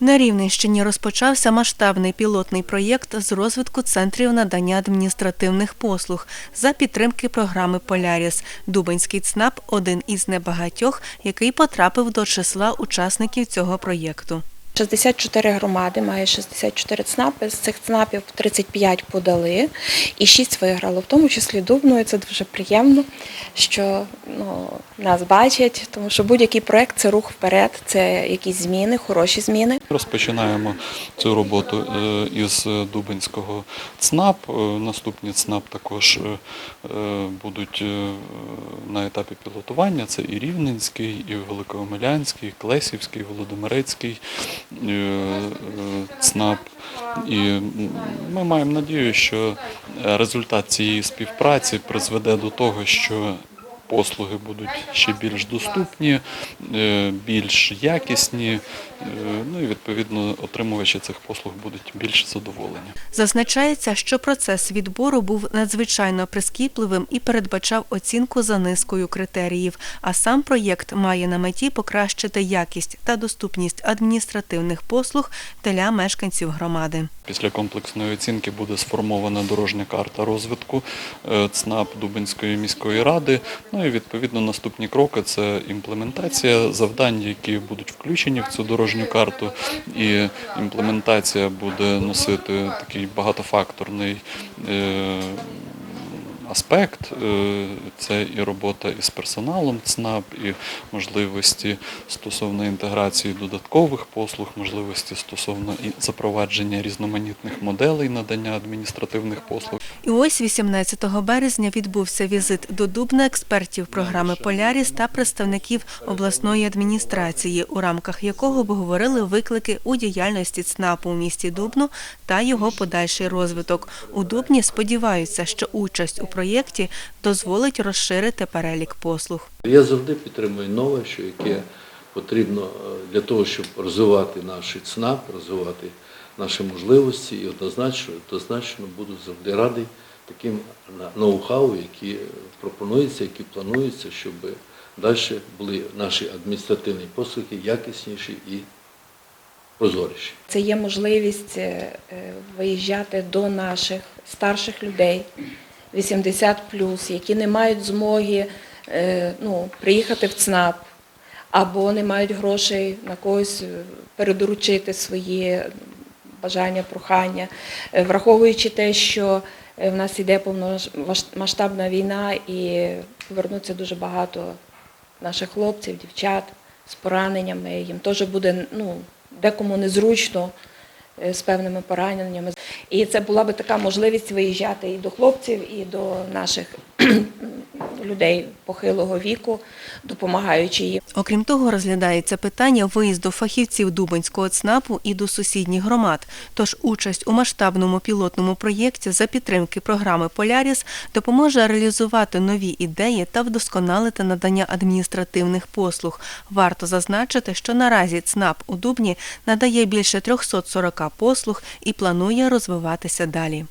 На Рівненщині розпочався масштабний пілотний проєкт з розвитку центрів надання адміністративних послуг за підтримки програми Поляріс. Дубенський ЦНАП один із небагатьох, який потрапив до числа учасників цього проєкту. 64 громади, має 64 ЦНАПи. З цих ЦНАПів 35 подали і 6 виграло, в тому числі Дубно. І це дуже приємно, що ну, нас бачать, тому що будь-який проект це рух вперед, це якісь зміни, хороші зміни. Розпочинаємо цю роботу е, із Дубинського ЦНАП. Е, Наступні ЦНАП також е, будуть на етапі пілотування. Це і Рівненський, і Великоомелянський, і Клесівський, і Володимирецький ЦНАП. І ми маємо надію, що результат цієї співпраці призведе до того, що послуги будуть ще більш доступні, е, більш якісні, е, ну і відповідно отримувачі цих послуг будуть більш задоволені. Зазначається, що процес відбору був надзвичайно прискіпливим і передбачав оцінку за низкою критеріїв. А сам проєкт має на меті покращити якість та доступність адміністративних послуг для мешканців громади. Після комплексної оцінки буде сформована дорожня карта розвитку е, ЦНАП Дубинської міської ради. Ну і відповідно наступні кроки це імплементація завдань, які будуть включені в цю дорожню карту. І імплементація буде носити такий багатофакторний. е, Аспект Е, це і робота із персоналом ЦНАП, і можливості стосовно інтеграції додаткових послуг, можливості стосовно запровадження різноманітних моделей надання адміністративних послуг. І ось 18 березня відбувся візит до Дубна експертів програми Поляріс та представників обласної адміністрації, у рамках якого обговорили виклики у діяльності ЦНАПу у місті Дубно та його подальший розвиток. У Дубні сподіваються, що участь у проєкті дозволить розширити перелік послуг. Я завжди підтримую нове, що яке потрібно е, для того, щоб розвивати наш ЦНАП, розвивати наші можливості і однозначно, однозначно буду завжди радий таким ноу-хау, які пропонуються, які плануються, щоб далі були наші адміністративні послуги якісніші і прозоріші. Це є можливість е, е, виїжджати до наших старших людей 80 які не мають змоги ну, приїхати в ЦНАП або не мають грошей на когось е, передоручити свої бажання, прохання, Е, враховуючи те, що е, в нас іде повномасштабна війна і повернуться дуже багато наших хлопців, дівчат з пораненнями. Їм теж буде ну, декому незручно е, з певними пораненнями. І це була би така можливість виїжджати і до хлопців, і до наших людей похилого віку, допомагаючи їм. Окрім того, розглядається питання виїзду фахівців Дубинського ЦНАПу і до сусідніх громад. Тож участь у масштабному пілотному проєкті за підтримки програми Поляріс допоможе реалізувати нові ідеї та вдосконалити надання адміністративних послуг. Варто зазначити, що наразі ЦНАП у Дубні надає більше 340 послуг і планує розвиватися далі.